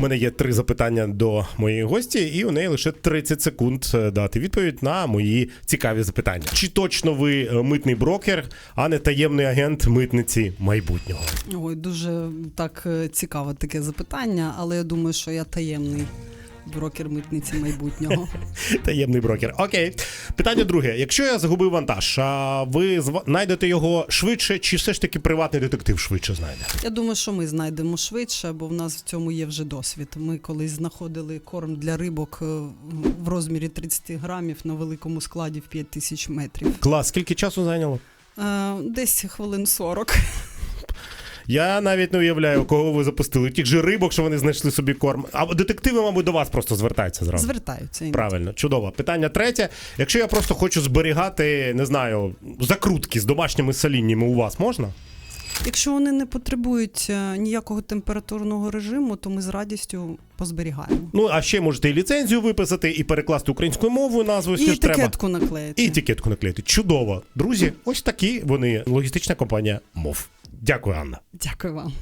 мене є три запитання до моєї гості, і у неї лише 30 секунд е, дати відповідь на мої цікаві запитання. Чи точно ви е, митний брокер, а не таємний агент митниці майбутнього? Ой, дуже так е, цікаве таке запитання, але я думаю, що я таємний брокер митниці майбутнього. Таємний брокер. Окей. Питання друге. Якщо я загубив вантаж, а ви зва- знайдете його швидше, чи все ж таки приватний детектив швидше знайде? Я думаю, що ми знайдемо швидше, бо в нас в цьому є вже досвід. Ми колись знаходили корм для рибок е, в розмірі 30 грамів на великому складі в 5 тисяч метрів. Клас, скільки часу зайняло? Е, Десь хвилин 40. Я навіть не уявляю, кого ви запустили. Тих же рибок, що вони знайшли собі корм. А детективи, мабуть, до вас просто звертаються зразу. Звертаються. іноді. Правильно, чудово. Питання третє. Якщо я просто хочу зберігати, не знаю, закрутки з домашніми соліннями, у вас можна? Якщо вони не потребують е, ніякого температурного режиму, то ми з радістю позберігаємо. Ну, а ще можете і ліцензію виписати, і перекласти українською мовою назву, І етикетку наклеїти. І етикетку наклеїти. Чудово. Друзі, ось такі вони логістична компанія МОВ. Дякую, Анна. Дякую вам.